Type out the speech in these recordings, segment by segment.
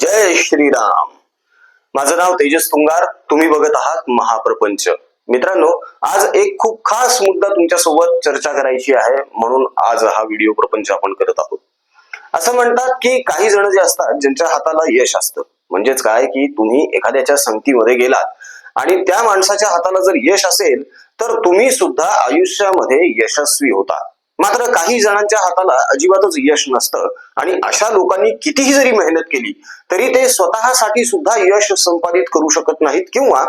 जय श्रीराम. माझं नाव तेजस तुंगार. तुम्ही बघत आहात महाप्रपंच. मित्रांनो आज एक खूप खास मुद्दा तुमच्यासोबत चर्चा करायची आहे म्हणून आज हा व्हिडिओ प्रपंच आपण करत आहोत. असं म्हणतात की काही जण जे असतात ज्यांच्या हाताला यश असतं. म्हणजेच काय की तुम्ही एखाद्याच्या संगतीमध्ये गेलात आणि त्या माणसाच्या हाताला जर यश असेल तर तुम्ही सुद्धा आयुष्यामध्ये यशस्वी होता मात्र काही जणांच्या हाताला अजिबातच यश नसतं. आणि अशा लोकांनी कितीही जरी मेहनत केली तरी ते स्वतःसाठी सुद्धा यश संपादित करू शकत नाहीत किंवा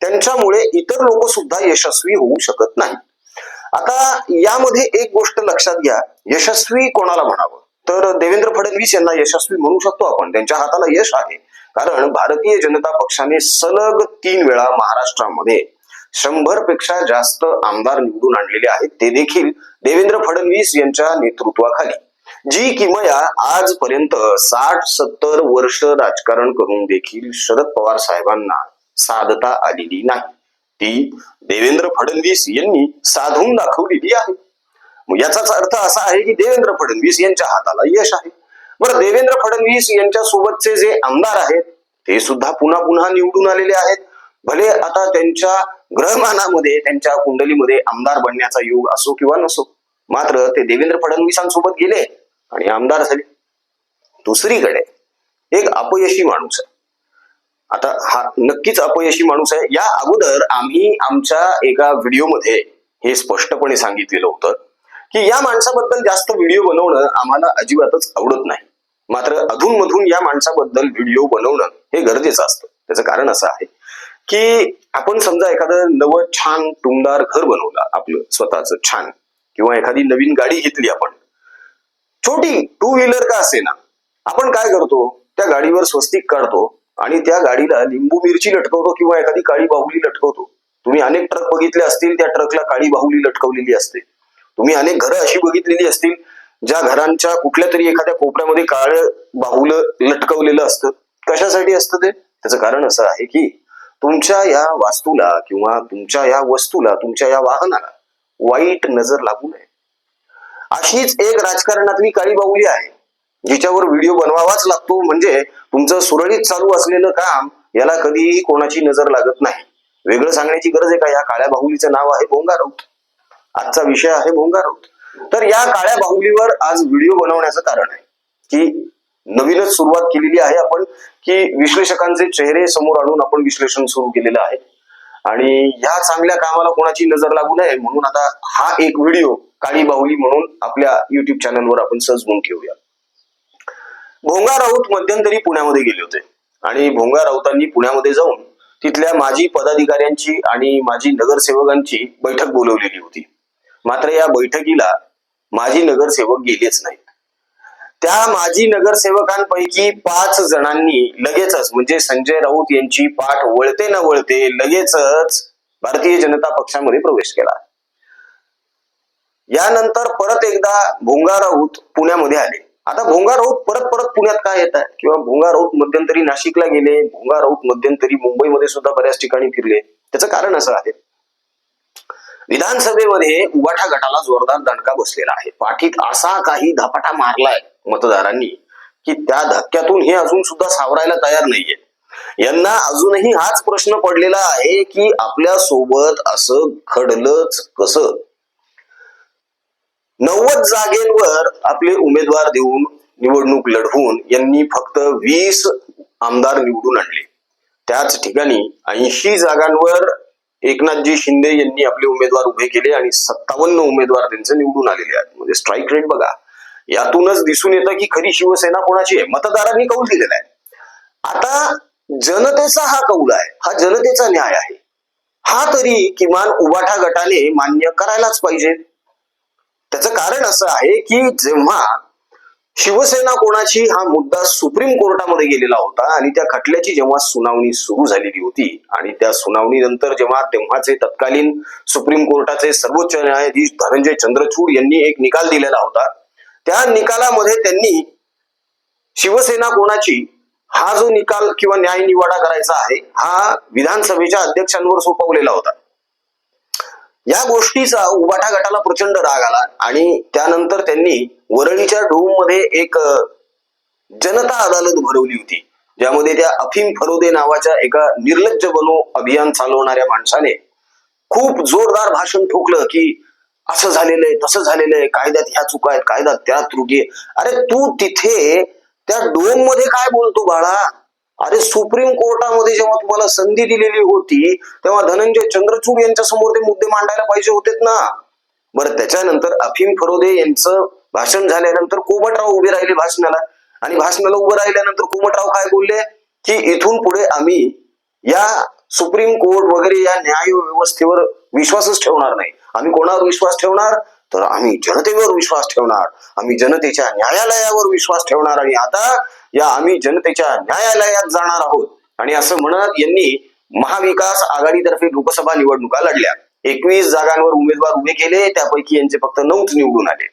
त्यांच्यामुळे इतर लोक सुद्धा यशस्वी होऊ शकत नाहीत. आता यामध्ये एक गोष्ट लक्षात घ्या. यशस्वी कोणाला म्हणावं? तर देवेंद्र फडणवीस यांना यशस्वी म्हणू शकतो आपण. त्यांच्या हाताला यश आहे. कारण भारतीय जनता पक्षाने सलग तीन वेळा महाराष्ट्रामध्ये शंभरपेक्षा जास्त आमदार निवडून आणलेले आहेत. ते देखील देवेंद्र फडणवीस यांच्या नेतृत्वाखाली. जी किमया आजपर्यंत साठ सत्तर वर्ष राजकारण करून देखील शरद पवार साहेबांना साधता आलेली नाही. ती देवेंद्र फडणवीस यांनी साधून दाखवलेली आहे. याचाच अर्थ असा आहे की देवेंद्र फडणवीस यांच्या हाताला यश आहे. बरं देवेंद्र फडणवीस यांच्या सोबतचे जे आमदार आहेत ते सुद्धा पुन्हा पुन्हा निवडून आलेले आहेत. भले आता त्यांच्या ग्रहमानामध्ये त्यांच्या कुंडलीमध्ये आमदार बनण्याचा योग असो किंवा नसो मात्र ते देवेंद्र फडणवीसांसोबत गेले आणि आमदार झाले. दुसरीकडे एक अपयशी माणूस आहे. आता हा नक्कीच अपयशी माणूस आहे. या अगोदर आम्ही आमच्या एका व्हिडिओमध्ये हे स्पष्टपणे सांगितलेलं होतं की या माणसाबद्दल जास्त व्हिडिओ बनवणं आम्हाला अजिबातच आवडत नाही. मात्र अधूनमधून या माणसाबद्दल व्हिडिओ बनवणं हे गरजेचं असतं. त्याचं कारण असं आहे की आपण समजा एखादं नवं छान टुमदार घर बनवलं आपलं स्वतःच छान किंवा एखादी नवीन गाडी घेतली आपण. छोटी टू व्हीलर का असे ना आपण काय करतो? त्या गाडीवर स्वस्तिक काढतो आणि त्या गाडीला लिंबू मिरची लटकवतो किंवा एखादी काळी बाहुली लटकवतो. तुम्ही अनेक ट्रक बघितले असतील त्या ट्रकला काळी बाहुली लटकवलेली असते. तुम्ही अनेक घरं अशी बघितलेली असतील ज्या घरांच्या कुठल्या तरी एखाद्या कोपऱ्यामध्ये काळ बाहुलं लटकवलेलं असतं. कशासाठी असतं ते? त्याचं कारण असं आहे की तुमच्या या वास्तूला किंवा तुमच्या या वस्तूला तुमच्या या वाहनाला वाईट नजर लागू नये. अशीच एक राजकारणातली काळी बाहुली आहे जिच्यावर व्हिडिओ बनवावाच लागतो. म्हणजे तुमचं सुरळीत चालू असलेलं काम याला कधीही कोणाची नजर लागत नाही. वेगळं सांगण्याची गरज आहे का? या काळ्या बाहुलीचं नाव आहे भोंगा राऊत आजचा विषय आहे भोंगा राऊत तर या काळ्या बाहुलीवर आज व्हिडिओ बनवण्याचं कारण आहे की नवीनच सुरुवात केलेली आहे आपण. की विश्लेषकांचे चेहरे समोर आणून आपण विश्लेषण सुरू केलेलं आहे. आणि ह्या चांगल्या कामाला कोणाची नजर लागू नये म्हणून आता हा एक व्हिडिओ काळी बाहुली म्हणून आपल्या युट्यूब चॅनलवर आपण सजवून ठेवूया. भोंगा राऊत मध्यंतरी पुण्यामध्ये गेले होते. आणि भोंगा राऊतांनी पुण्यामध्ये जाऊन तिथल्या माजी पदाधिकाऱ्यांची आणि माजी नगरसेवकांची बैठक बोलवलेली होती. मात्र या बैठकीला माजी नगरसेवक गेलेच नाहीत. त्या माजी नगरसेवकांपैकी पाच जणांनी लगेचच म्हणजे संजय राऊत यांची पाठ वळते न वळते लगेचच भारतीय जनता पक्षामध्ये प्रवेश केला. यानंतर परत एकदा भोंगा राऊत पुण्यामध्ये आले. आता भोंगा राऊत परत परत पुण्यात काय येत आहे किंवा भोंगा राऊत मध्यंतरी नाशिकला गेले भोंगा राऊत मध्यंतरी मुंबईमध्ये सुद्धा बऱ्याच ठिकाणी फिरले त्याचं कारण असं आहे. विधानसभेमध्ये उबाठा गटाला जोरदार दणका बसलेला आहे. पाठीत असा काही धपाटा मारलाय मतदारांनी की त्या धक्क्यातून हे अजून सुद्धा सावरायला तयार नाहीये. यांना अजूनही हाच प्रश्न पडलेला आहे की आपल्यासोबत असं घडलंच कसं? नव्वद जागेंवर आपले उमेदवार देऊन निवडणूक लढवून यांनी फक्त वीस आमदार निवडून आणले. त्याच ठिकाणी ऐंशी जागांवर एकनाथजी शिंदे यांनी आपले उमेदवार उभे केले आणि सत्तावन्न उमेदवार त्यांचे निवडून आलेले आहेत. म्हणजे स्ट्राईक रेट बघा. यातूनच दिसून येतं की खरी शिवसेना कोणाची आहे? मतदारांनी कौल दिलेला आहे. आता जनतेचा हा कौल आहे हा जनतेचा न्याय आहे. हा तरी किमान उबाठा गटाने मान्य करायलाच पाहिजे. त्याचं कारण असं आहे की जेव्हा शिवसेना कोणाची हा मुद्दा सुप्रीम कोर्टामध्ये गेलेला होता आणि त्या खटल्याची जेव्हा सुनावणी सुरू झालेली होती आणि त्या सुनावणीनंतर जेव्हा तेव्हाचे तत्कालीन सुप्रीम कोर्टाचे सर्वोच्च न्यायाधीश धनंजय चंद्रचूड यांनी एक निकाल दिलेला होता त्या निकालामध्ये त्यांनी शिवसेना कोणाची हा जो निकाल किंवा न्याय निवाडा करायचा आहे हा विधानसभेच्या अध्यक्षांवर सोपवलेला होता. या गोष्टीचा उबाठा गटाला प्रचंड राग आला आणि त्यानंतर त्यांनी वरळीच्या ढोममध्ये एक जनता अदालत भरवली होती ज्यामध्ये त्या अफीम फरोदे नावाच्या एका निर्लज्ज बनो अभियान चालवणाऱ्या माणसाने खूप जोरदार भाषण ठोकलं की असं झालेलं आहे तसं झालेलं आहे कायद्यात ह्या चुका आहेत कायद्यात त्या त्रुटी अरे तू तिथे त्या डोममध्ये काय बोलतो बाळा? अरे सुप्रीम कोर्टामध्ये जेव्हा तुम्हाला संधी दिलेली होती तेव्हा धनंजय चंद्रचूड यांच्या समोर ते मुद्दे मांडायला पाहिजे होतेत ना? बरं त्याच्यानंतर अफीम फरोदे यांचं भाषण झाल्यानंतर कोमटराव उभे राहिले भाषणाला. आणि भाषणाला उभं राहिल्यानंतर कोमटराव काय बोलले? की इथून पुढे आम्ही या सुप्रीम कोर्ट वगैरे या न्याय व्यवस्थेवर विश्वासच ठेवणार नाही. आम्ही कोणावर विश्वास ठेवणार? तर आम्ही जनतेवर विश्वास ठेवणार. आम्ही जनतेच्या न्यायालयावर विश्वास ठेवणार. आणि आता या आम्ही जनतेच्या न्यायालयात जाणार आहोत. आणि असं म्हणत यांनी महाविकास आघाडीतर्फे लोकसभा निवडणुका लढल्या. एकवीस जागांवर उमेदवार उभे केले. त्यापैकी यांचे फक्त नऊच निवडून आले.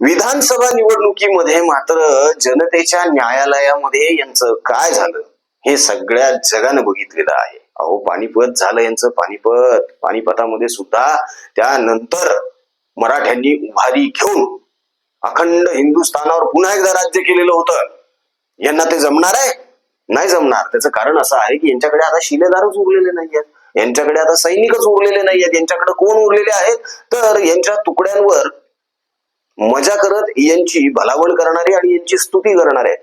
विधानसभा निवडणुकीमध्ये मात्र जनतेच्या न्यायालयामध्ये यांचं काय झालं? हे सगळ्या जगानं बघितलेलं आहे. अहो पानिपत झालं यांचं पानिपत. पानिपतामध्ये सुद्धा त्यानंतर मराठ्यांनी उभारी घेऊन अखंड हिंदुस्थानावर पुन्हा एकदा राज्य केलेलं होतं. यांना ते जमणार आहे? नाही जमणार. त्याचं कारण असं आहे की यांच्याकडे आता शिलेदारच उरलेले नाही आहेत यांच्याकडे आता सैनिकच उरलेले नाही आहेत यांच्याकडे कोण उरलेले आहेत? तर यांच्या तुकड्यांवर मजा करत यांची भलावण करणारे आणि यांची स्तुती करणारे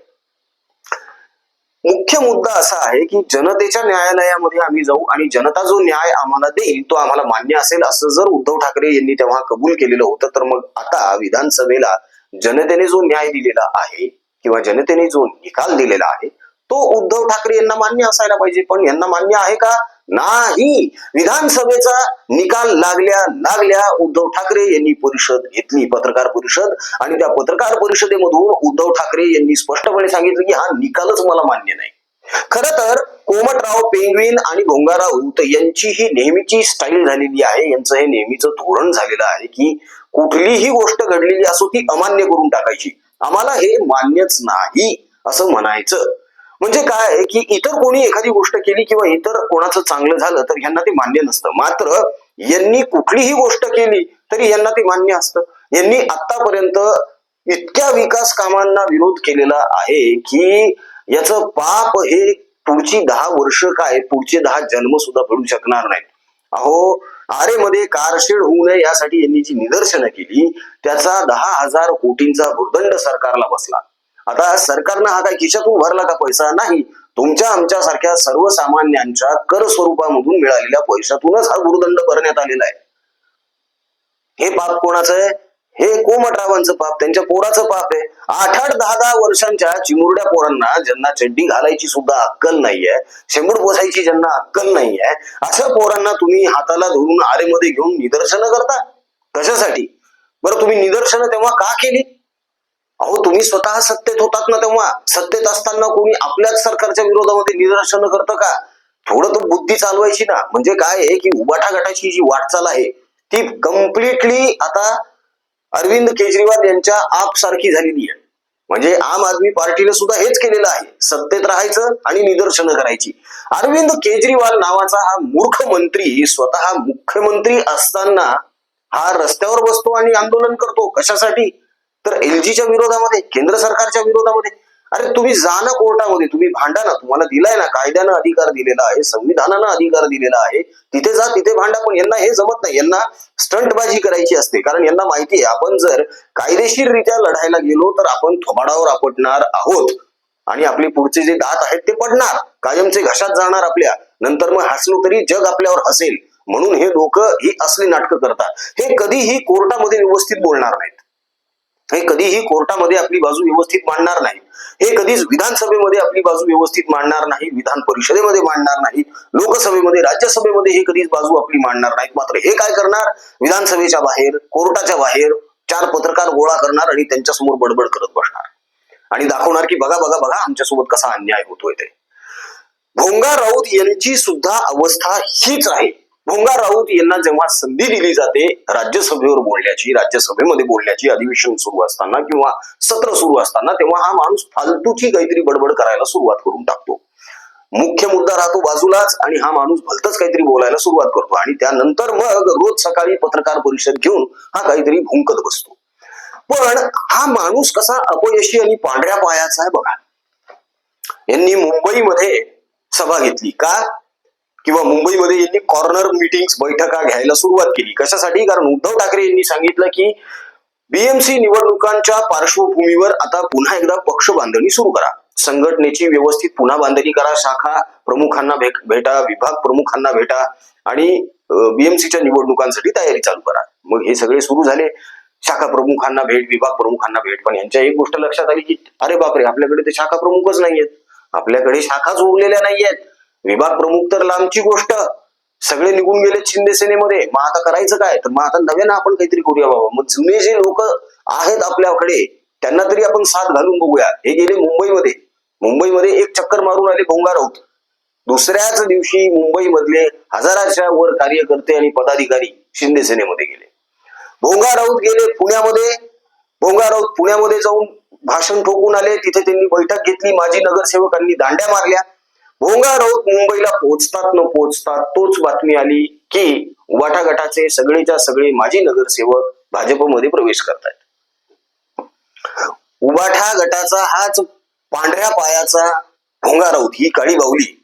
मुख्य मुद्दा असा आहे की जनतेच्या न्यायालयामध्ये आम्ही जाऊ आणि जनता जो न्याय आम्हाला देईल तो आम्हाला मान्य असेल असं जर उद्धव ठाकरे यांनी तेव्हा कबूल केलेलं होतं तर मग आता विधानसभेला जनतेने जो न्याय दिलेला आहे किंवा जनतेने जो निकाल दिलेला आहे तो उद्धव ठाकरे यांना मान्य असायला पाहिजे. पण यांना मान्य आहे का? नाही. विधानसभेचा निकाल लागल्या लागल्या उद्धव ठाकरे यांनी परिषद घेतली पत्रकार परिषद. आणि त्या पत्रकार परिषदेमधून उद्धव ठाकरे यांनी स्पष्टपणे सांगितलं की हा निकालच मला मान्य नाही. खर तर कोमटराव पेंगवीन आणि भोंगाराव राऊत यांची ही नेहमीची स्टाईल झालेली आहे. यांचं हे नेहमीचं धोरण झालेलं आहे की कुठलीही गोष्ट घडलेली असो ती अमान्य करून टाकायची. आम्हाला हे मान्यच नाही असं म्हणायचं. म्हणजे काय की इतर कोणी एखादी गोष्ट केली किंवा इतर कोणाचं चांगलं झालं तर यांना ते मान्य नसतं. मात्र यांनी कुठलीही गोष्ट केली तरी यांना ते मान्य असतं. यांनी आतापर्यंत इतक्या विकास कामांना विरोध केलेला आहे की याचं पाप हे पुढची दहा वर्ष काय पुढचे दहा जन्म सुद्धा पडू शकणार नाही अहो आरेमध्ये कारशेड होऊ नये यासाठी यांनी जी निदर्शनं केली त्याचा दहा हजार कोटींचा भूर्दंड सरकारला बसला. आता सरकारनं हा काय खिशातून भरला का पैसा? नाही. तुमच्या आमच्या सारख्या सर्वसामान्यांच्या कर स्वरूपामधून मिळालेल्या पैशातूनच हा गुरुदंड भरण्यात आलेला आहे. हे पाप कोणाचं आहे? हे कोमटरावांचं पाप त्यांच्या पोराचं पाप आहे. आठ आठ दहा दहा वर्षांच्या चिमुरड्या पोरांना ज्यांना चड्डी घालायची सुद्धा अक्कल नाहीये शेंबूड पोसायची ज्यांना अक्कल नाहीये अशा पोरांना तुम्ही हाताला धरून आरेमध्ये घेऊन निदर्शनं करता? कशासाठी? बरं तुम्ही निदर्शनं तेव्हा का केली? अहो तुम्ही स्वतः सत्तेत होतात ना तेव्हा. सत्तेत असताना कोणी आपल्याच सरकारच्या विरोधामध्ये निदर्शन करतं का? थोडं तर बुद्धी चालवायची ना. म्हणजे काय आहे की उबाठा गटाची जी वाटचाल आहे ती कम्प्लिटली आता अरविंद केजरीवाल यांच्या आप सारखी झालेली आहे. म्हणजे आम आदमी पार्टीने सुद्धा हेच केलेलं आहे. सत्तेत राहायचं आणि निदर्शनं करायची. अरविंद केजरीवाल नावाचा हा मूर्ख मंत्री स्वतः मुख्यमंत्री असताना हा रस्त्यावर बसतो आणि आंदोलन करतो. कशासाठी? तर एलजीच्या विरोधामध्ये केंद्र सरकारच्या विरोधामध्ये अरे तुम्ही जा ना कोर्टामध्ये तुम्ही भांडा ना तुम्हाला दिलाय ना कायद्यानं अधिकार दिलेला आहे संविधानानं अधिकार दिलेला आहे तिथे जा तिथे भांडा पण यांना हे जमत नाही. यांना स्टंटबाजी करायची असते कारण यांना माहिती आहे आपण जर कायदेशीररित्या लढायला गेलो तर आपण थोबाडावर आपटणार आहोत. आणि आपले पुढचे जे दात आहेत ते पडणार. कायमचे घशात जाणार आपल्या. नंतर मग हसलो तरी जग आपल्यावर हसेल. म्हणून हे लोक ही असली नाटकं करतात. हे कधीही कोर्टामध्ये व्यवस्थित बोलणार नाहीत. हे कधीही कोर्टामध्ये आपली बाजू व्यवस्थित मांडणार नाही. हे कधीच विधानसभेमध्ये आपली बाजू व्यवस्थित मांडणार नाही विधान परिषदेमध्ये मांडणार नाही लोकसभेमध्ये राज्यसभेमध्ये हे कधीच बाजू आपली मांडणार नाहीत. मात्र हे काय करणार? विधानसभेच्या बाहेर कोर्टाच्या बाहेर चार पत्रकार गोळा करणार आणि त्यांच्यासमोर बडबड करत बसणार. आणि दाखवणार की बघा बघा बघा आमच्यासोबत कसा अन्याय होतोय ते. भोंगा राऊत यांची सुद्धा अवस्था हीच आहे. भोंगा राऊत यांना जेव्हा संधी दिली जाते राज्यसभेवर बोलण्याची राज्यसभेमध्ये बोलण्याची अधिवेशन सुरू असताना किंवा सत्र सुरू असताना तेव्हा हा माणूस फालतूची काहीतरी बडबड करायला सुरुवात करून टाकतो. मुख्य मुद्दा राहतो बाजूलाच आणि हा माणूस भलतच काहीतरी बोलायला सुरुवात करतो आणि त्यानंतर मग रोज सकाळी पत्रकार परिषद घेऊन हा काहीतरी भुंकत बसतो. पण हा माणूस कसा अपयशी आणि पांढऱ्या पायाचा आहे बघा. यांनी मुंबईमध्ये सभा घेतली. का? किंवा मुंबईमध्ये यांनी कॉर्नर मिटिंग बैठका घ्यायला सुरुवात केली. कशासाठी? कारण उद्धव ठाकरे यांनी सांगितलं की बीएमसी निवडणुकांच्या पार्श्वभूमीवर आता पुन्हा एकदा पक्ष बांधणी सुरू करा. संघटनेची व्यवस्थित पुन्हा बांधणी करा शाखा प्रमुखांना भेट- भेटा विभाग प्रमुखांना भेटा आणि बीएमसीच्या निवडणुकांसाठी तयारी चालू करा. मग हे सगळे सुरू झाले. शाखा प्रमुखांना भेट विभाग प्रमुखांना भेट. पण यांच्या एक गोष्ट लक्षात आली की अरे बापरे आपल्याकडे ते शाखा प्रमुखच नाहीयेत. आपल्याकडे शाखाच उरलेल्या नाहीयेत. विभाग प्रमुख तर लांबची गोष्ट. सगळे निघून गेले शिंदे सेनेमध्ये. मग आता करायचं काय? तर मग आता नव्यानं आपण काहीतरी करूया बाबा. मग जुने जे लोक आहेत आपल्याकडे त्यांना तरी आपण साथ घालून बघूया. हे गेले मुंबईमध्ये. मुंबईमध्ये एक चक्कर मारून आले भोंगा राऊत. दुसऱ्याच दिवशी मुंबईमधले हजाराच्या वर कार्यकर्ते आणि पदाधिकारी शिंदे सेनेमध्ये गेले. भोंगा राऊत गेले पुण्यामध्ये. भोंगा राऊत पुण्यामध्ये जाऊन भाषण ठोकून आले. तिथे त्यांनी बैठक घेतली. माजी नगरसेवकांनी दांड्या मारल्या. भोंगा राऊत मुंबईला पोहोचतात न पोहोचतात तोच बातमी आली की वाटाघाटाचे गटाचे सगळेच्या सगळे माजी नगरसेवक भाजपमध्ये प्रवेश करतायत. उबाठा गटाचा हाच पांढऱ्या पायाचा भोंगा राऊत ही काळी बावली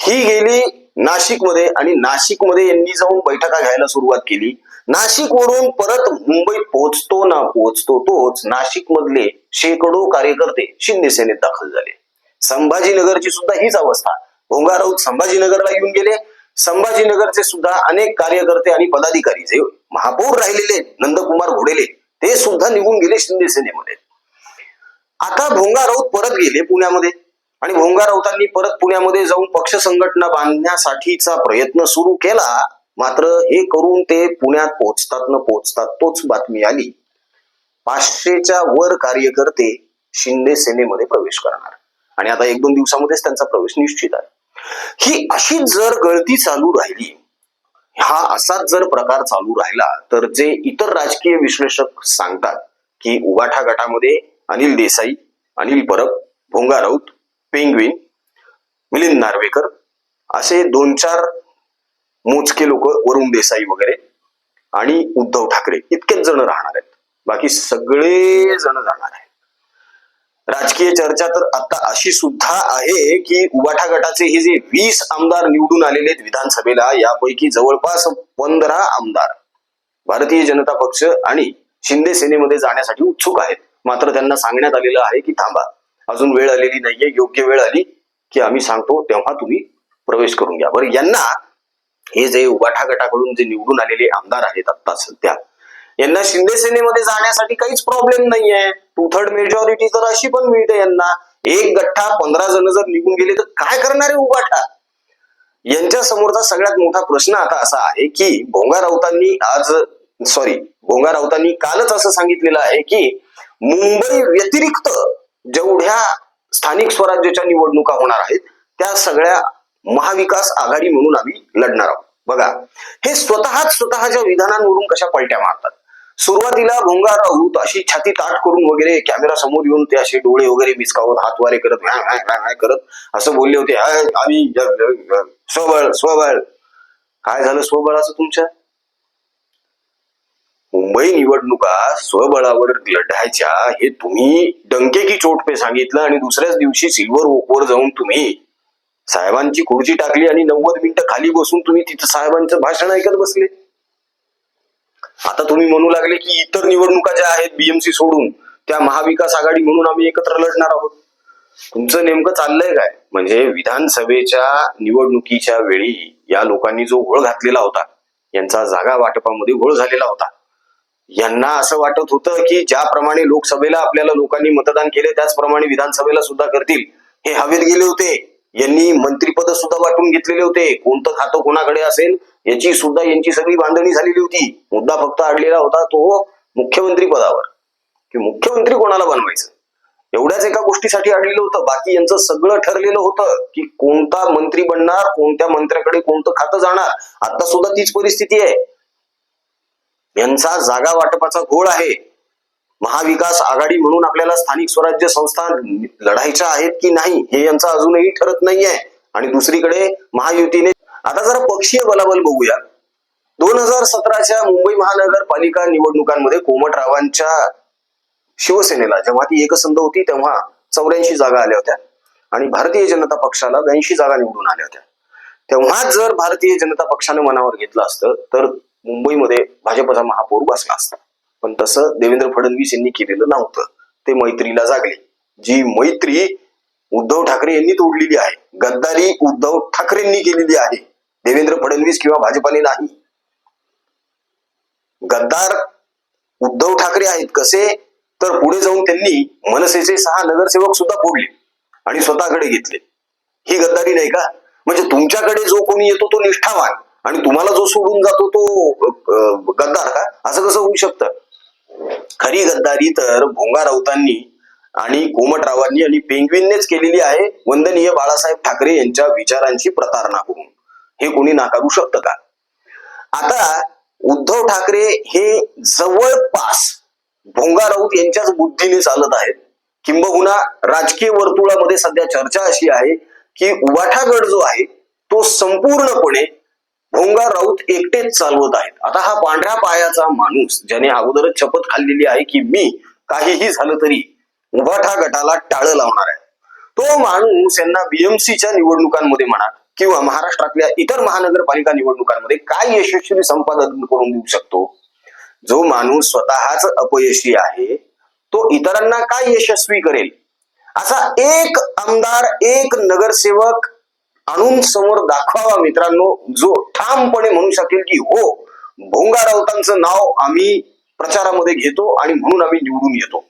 ही गेली नाशिकमध्ये आणि नाशिकमध्ये यांनी जाऊन बैठका घ्यायला सुरुवात केली. नाशिक वरून परत मुंबईत पोहोचतो ना पोहोचतो तोच नाशिक मधले शेकडो कार्यकर्ते शिंदे सेनेत दाखल झाले. संभाजीनगरची सुद्धा हीच अवस्था. भोंगा राऊत संभाजीनगरला येऊन गेले. संभाजीनगरचे सुद्धा अनेक कार्यकर्ते आणि पदाधिकारी जे महापौर राहिलेले नंदकुमार घोडेले ते सुद्धा निघून गेले शिंदे सेनेमध्ये. आता भोंगा राऊत परत गेले पुण्यामध्ये. आणि भोंगा राऊतांनी परत पुण्यामध्ये जाऊन पक्ष संघटना बांधण्यासाठीचा प्रयत्न सुरू केला. मात्र हे करून ते पुण्यात पोहोचतात न पोहोचतात तोच बातमी आली. पाचशेच्या वर कार्यकर्ते शिंदे सेनेमध्ये प्रवेश करणार. आणि आता एक दोन दिवसामध्येच त्यांचा प्रवेश निश्चित आहे. ही अशीच जर गळती चालू राहिली हा असाच जर प्रकार चालू राहिला तर जे इतर राजकीय विश्लेषक सांगतात की उगाठा गटामध्ये अनिल देसाई अनिल परब भोंगा राऊत पेंग्विन मिलिंद नार्वेकर असे दोन चार मोजके लोक वरुण देसाई वगैरे आणि उद्धव ठाकरे इतकेच जण राहणार आहेत. बाकी सगळे जण जाणार आहेत. राजकीय चर्चा तर आता अशी सुद्धा आहे की उबाठा गटाचे हे जे वीस आमदार निवडून आलेले आहेत विधानसभेला यापैकी जवळपास पंधरा आमदार भारतीय जनता पक्ष आणि शिंदे सेनेमध्ये जाण्यासाठी उत्सुक आहेत. मात्र त्यांना सांगण्यात आलेलं आहे की थांबा अजून वेळ आलेली नाहीये योग्य वेळ आली की आम्ही सांगतो तेव्हा तुम्ही प्रवेश करून घ्या. बरं यांना हे जे उबाठा गटाकडून जे निवडून आलेले आमदार आहेत आता सध्या यांना शिंदे सेनेमध्ये जाण्यासाठी काहीच प्रॉब्लेम नाहीये. टू थर्ड मेजॉरिटी तर अशी पण मिळते यांना. एक गठ्ठा पंधरा जण जर निघून गेले तर काय करणारे आहे यांच्या समोरचा सगळ्यात मोठा प्रश्न आता असा आहे की भोंगा राऊतांनी आज सॉरी भोंगा राऊतांनी कालच असं सांगितलेलं आहे की मुंबई व्यतिरिक्त जेवढ्या स्थानिक स्वराज्याच्या निवडणुका होणार आहेत त्या सगळ्या महाविकास आघाडी म्हणून आम्ही लढणार आहोत. बघा हे स्वतःच स्वतःच्या विधानांवरून कशा पलट्या मारतात? सुरुवातीला भोंगा राऊत अशी छाती ताट करून वगैरे कॅमेरा समोर येऊन ते असे डोळे वगैरे मिसकावत हातवारे करत व्या, करत असं बोलले होते. "हाय, आम्ही स्वबळ स्वबळ. काय झालं स्वबळाचं तुमच्या? मुंबई निवडणुका स्वबळावर लढायच्या हे तुम्ही डंके की चोट पे सांगितलं आणि दुसऱ्याच दिवशी सिल्वर ओकवर जाऊन तुम्ही साहेबांची खुर्ची टाकली आणि नव्वद मिनिटं खाली बसून तुम्ही तिथं साहेबांचं भाषण ऐकत बसले. आता तुम्ही म्हणू लागले की इतर निवडणुका ज्या आहेत बीएमसी सोडून त्या महाविकास आघाडी म्हणून आम्ही एकत्र लढणार आहोत. तुमचं नेमकं चाललंय काय? म्हणजे विधानसभेच्या निवडणुकीच्या वेळी या लोकांनी जो घोळ घातलेला होता यांचा जागा वाटपामध्ये घोळ झालेला होता. यांना असं वाटत होतं की ज्याप्रमाणे लोकसभेला आपल्याला लोकांनी मतदान केले त्याचप्रमाणे विधानसभेला सुद्धा करतील. हे हवेत गेले होते. यांनी मंत्रीपद सुद्धा वाटून घेतलेले होते. कोणतं खातं कोणाकडे असेल याची सुद्धा यांची सगळी बांधणी झालेली होती. मुद्दा फक्त अडलेला होता तो मुख्यमंत्री पदावर. की मुख्यमंत्री कोणाला बनवायचं? एवढ्याच एका गोष्टीसाठी अडलेलं होतं. बाकी यांचं सगळं ठरलेलं होतं की कोणता मंत्री बनणार कोणत्या मंत्र्याकडे कोणतं खातं जाणार. आता सुद्धा तीच परिस्थिती आहे. यांचा जागा वाटपाचा घोळ आहे. महाविकास आघाडी म्हणून आपल्याला स्थानिक स्वराज्य संस्था लढायच्या आहेत की नाही हे यांचं अजूनही ठरत नाहीये. आणि दुसरीकडे महायुतीने आता जरा पक्षीय बलाबल बघूया. दोन हजार सतराच्या मुंबई महानगरपालिका निवडणुकांमध्ये कोमटरावांच्या शिवसेनेला जेव्हा ती एकसंध होती तेव्हा चौऱ्याऐंशी जागा आल्या होत्या. आणि भारतीय जनता पक्षाला ब्याऐंशी जागा निवडून आल्या होत्या. तेव्हाच जर भारतीय जनता पक्षाने मनावर घेतलं असतं तर मुंबईमध्ये भाजपचा महापौर बसला असता. पण तसं देवेंद्र फडणवीस यांनी केलेलं नव्हतं. ते मैत्रीला जागले. जी मैत्री उद्धव ठाकरे यांनी तोडलेली आहे गद्दारी उद्धव ठाकरेंनी केलेली आहे देवेंद्र फडणवीस किंवा भाजपाने नाही. गद्दार उद्धव ठाकरे आहेत कसे? तर पुढे जाऊन त्यांनी मनसेचे सहा नगरसेवक सुद्धा फोडले आणि स्वतःकडे घेतले. ही गद्दारी नाही का? म्हणजे तुमच्याकडे जो कोणी येतो तो निष्ठावान. आणि तुम्हाला जो सोडून जातो तो गद्दार का? असं कसं होऊ शकतं? खरी गद्दारी तर भोंगा राऊतांनी आणि कोमटरावांनी आणि पेंग्विननेच केलेली आहे वंदनीय बाळासाहेब ठाकरे यांच्या विचारांची प्रतारणा करून. हे कोणी नाकारू शकतं का? आता उद्धव ठाकरे हे जवळपास भोंगा राऊत यांच्याच बुद्धीने चालत आहेत. किंबहुना राजकीय वर्तुळामध्ये सध्या चर्चा अशी आहे की वाठागड जो आहे तो संपूर्णपणे भोंगा राऊत एकटेच चालवत आहेत. आता हा पांढऱ्या पायाचा माणूस ज्याने अगोदरच शपथ खाल्लेली आहे की मी काहीही झालं तरी उभाठा गटाला टाळं लावणार आहे. तो माणूस यांना बीएमसीच्या निवडणुकांमध्ये म्हणा किंवा महाराष्ट्रातल्या इतर महानगरपालिका निवडणुकांमध्ये काय यशस्वी संपादन करून देऊ शकतो? जो माणूस स्वतःच अपयशी आहे तो इतरांना काय यशस्वी करेल? असा एक आमदार एक नगरसेवक आणून समोर दाखवावा मित्रांनो जो ठामपणे म्हणू शकेल की हो भोंगा राऊतांचं नाव आम्ही प्रचारामध्ये घेतो आणि म्हणून आम्ही निवडून येतो.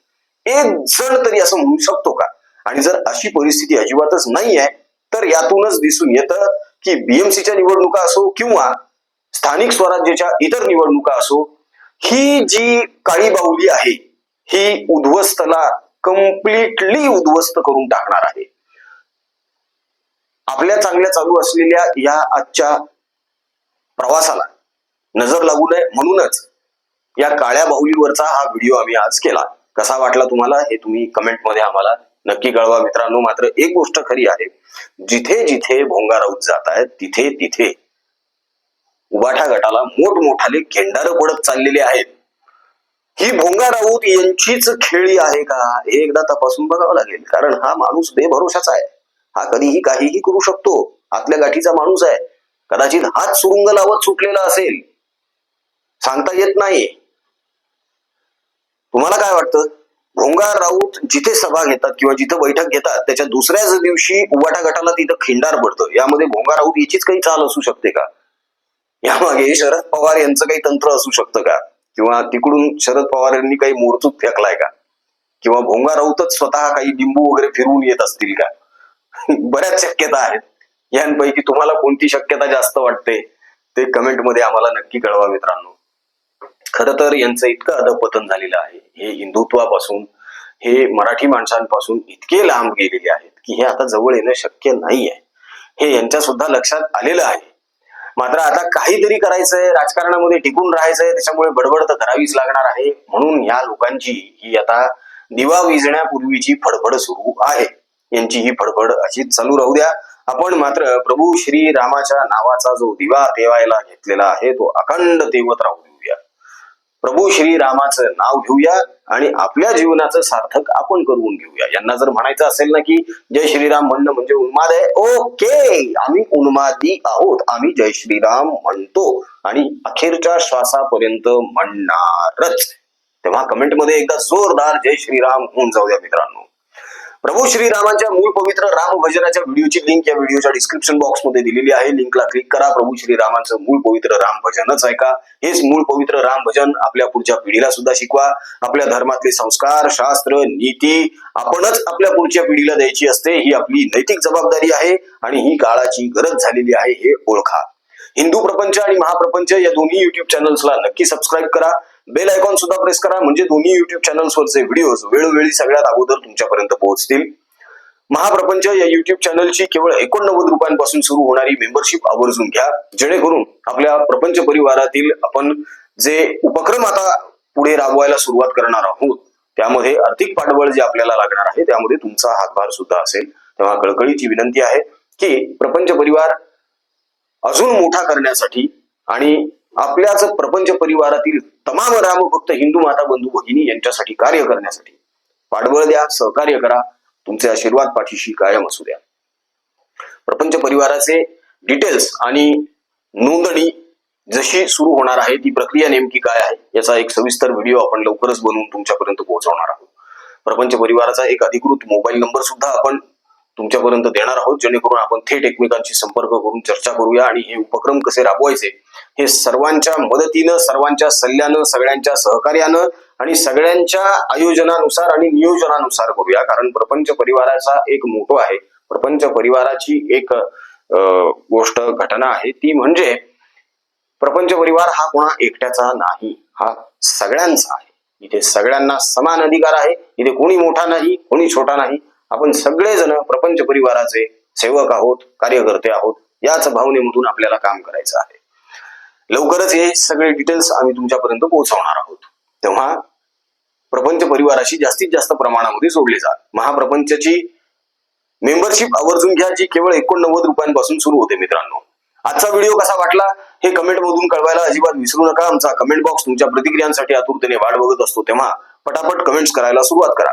एक जण तरी असं म्हणू शकतो का? आणि जर अशी परिस्थिती अजिबातच नाही आहे तर यातूनच दिसून येतं की बीएमसीच्या निवडणुका असो किंवा स्थानिक स्वराज्याच्या इतर निवडणुका असो ही जी काळी बाहुली आहे ही उद्ध्वस्तला कम्प्लिटली उद्ध्वस्त करून टाकणार आहे. आपल्या चांगल्या चालू असलेल्या या आजच्या प्रवासाला नजर लागू नये म्हणूनच या काळ्या बाहुलीवरचा हा व्हिडिओ आम्ही आज केला. कसा वाटला तुम्हाला हे तुम्ही कमेंटमध्ये आम्हाला नक्की कळवा मित्रांनो मात्र एक गोष्ट खरी आहे. जिथे जिथे भोंगा राऊत जात आहेत तिथे तिथे उबाठा गटाला मोठमोठाले घेंडार पडत चाललेले आहेत. ही भोंगा राऊत यांचीच खेळी आहे का हे एकदा तपासून बघावं लागेल. कारण हा माणूस बेभरोशाचा आहे. हा कधीही काहीही करू शकतो. आतल्या गाठीचा माणूस आहे. कदाचित हात सुरुंग लावत सुटलेला असेल. सांगता येत नाही. तुम्हाला काय वाटतं? भोंगार राऊत जिथे सभा घेतात किंवा जिथे बैठक घेतात त्याच्या दुसऱ्याच दिवशी उवाटा गटाला तिथं खिंडार पडतं. यामध्ये भोंगार राऊत याचीच काही चाल असू शकते का? यामागे शरद पवार यांचं काही तंत्र असू शकतं का? किंवा तिकडून शरद पवार यांनी काही मोर्चूत फेकलाय का? किंवा भोंगा राऊतच स्वतः काही लिंबू वगैरे फिरवून येत असतील का? बऱ्याच शक्यता आहेत. यांपैकी तुम्हाला कोणती शक्यता जास्त वाटते? ते कमेंटमध्ये आम्हाला नक्की कळवा मित्रांनो. खर तर यांचं इतकं अधपतन झालेलं आहे. हे हिंदुत्वापासून हे मराठी माणसांपासून इतके लांब गेलेले आहेत की हे आता जवळ येणं शक्य नाही आहे हे यांच्या सुद्धा लक्षात आलेलं आहे. मात्र आता काहीतरी करायचंय राजकारणामध्ये टिकून राहायचंय त्याच्यामुळे बडबड तर करावीच लागणार आहे. म्हणून या लोकांची ही आता दिवा विजण्यापूर्वीची फडफड सुरू आहे. यांची ही फडफड अशीच चालू राहू द्या. आपण मात्र प्रभू श्री रामाच्या नावाचा जो दिवा तेवायला घेतलेला आहे तो अखंड तेवत राहू प्रभू श्री रामाचं नाव घेऊया आणि आपल्या जीवनाचं सार्थक आपण करून घेऊया. यांना जर म्हणायचं असेल ना की जय श्रीराम म्हणणं म्हणजे उन्माद आहे ओके आम्ही उन्मादी आहोत. आम्ही जय श्रीराम म्हणतो आणि अखेरच्या श्वासापर्यंत म्हणणारच. तेव्हा कमेंटमध्ये एकदा जोरदार जय श्रीराम होऊन जाऊया मित्रांनो. प्रभू श्रीरामांच्या मूळ पवित्र राम भजनाच्या व्हिडिओची लिंक या व्हिडिओच्या डिस्क्रिप्शन बॉक्समध्ये दिलेली आहे. लिंकला क्लिक करा. प्रभू श्रीरामांचं मूळ पवित्र राम भजनच ऐका. हेच मूळ पवित्र राम भजन आपल्या पुढच्या पिढीला सुद्धा शिकवा. आपल्या धर्मातले संस्कार शास्त्र नीती आपणच आपल्या पुढच्या पिढीला द्यायची असते. ही आपली नैतिक जबाबदारी आहे आणि ही काळाची गरज झालेली आहे हे ओळखा. हिंदू प्रपंच आणि महाप्रपंच या दोन्ही युट्यूब चॅनल्सला नक्की सबस्क्राईब करा. बेल आयकॉन सुद्धा प्रेस करा. म्हणजे दोन्ही युट्यूब चॅनल्सवरचे व्हिडिओज वेळोवेळी सगळ्यात अगोदर तुमच्यापर्यंत पोहोचतील. महाप्रपंच या युट्यूब चॅनलची केवळ एकोणनव्वद रुपयांपासून सुरू होणारी मेंबरशिप आवर्जून घ्या. जेणेकरून आपल्या प्रपंच परिवारातील आपण जे उपक्रम आता पुढे राबवायला सुरुवात करणार आहोत त्यामध्ये आर्थिक पाठबळ जे आपल्याला लागणार आहे त्यामध्ये तुमचा हातभार सुद्धा असेल. तेव्हा कळकळीची विनंती आहे की प्रपंच परिवार अजून मोठा करण्यासाठी आणि आपल्याच प्रपंच परिवारातील तमाम रामभक्त हिंदू माता बंधू भगिनी यांच्यासाठी कार्य करण्यासाठी पाठबळ द्या सहकार्य करा. तुमचे आशीर्वाद पाठीशी कायम असू द्या. प्रपंच परिवाराचे डिटेल्स आणि नोंदणी जशी सुरू होणार आहे ती प्रक्रिया नेमकी काय आहे याचा एक सविस्तर व्हिडिओ आपण लवकरच बनवून तुमच्यापर्यंत पोहोचवणार आहोत. प्रपंच परिवाराचा एक अधिकृत मोबाईल नंबर सुद्धा आपण तुमच्यापर्यंत देणार आहोत जेणेकरून आपण थेट एकमेकांशी संपर्क करून चर्चा करूया आणि हे उपक्रम कसे राबवायचे हे सर्वांच्या मदतीनं सर्वांच्या सल्ल्यानं सगळ्यांच्या सहकार्यानं आणि सगळ्यांच्या आयोजनानुसार आणि नियोजनानुसार करूया. कारण प्रपंच परिवाराचा एक मोठो आहे. प्रपंच परिवाराची एक गोष्ट घटना आहे. ती म्हणजे प्रपंच परिवार हा कोणा एकट्याचा नाही. हा सगळ्यांचा आहे. इथे सगळ्यांना समान अधिकार आहे. इथे कोणी मोठा नाही कोणी छोटा नाही. आपण सगळेजण प्रपंच परिवाराचे सेवक आहोत कार्यकर्ते आहोत याच भावनेमधून आपल्याला काम करायचं आहे. लवकरच हे सगळे डिटेल्स आम्ही तुमच्यापर्यंत पोहोचवणार आहोत. तेव्हा प्रपंच परिवाराशी जास्तीत जास्त प्रमाणामध्ये जोडले जा. महाप्रपंचची मेंबरशिप आवर्जून घ्या जी केवळ एकोणनव्वद रुपयांपासून सुरू होते मित्रांनो. आजचा व्हिडिओ कसा वाटला? हे कमेंट मधून कळवायला अजिबात विसरू नका. आमचा कमेंट बॉक्स तुमच्या प्रतिक्रियांसाठी आतुरतेने वाट बघत असतो. तेव्हा पटापट कमेंट्स करायला सुरुवात करा.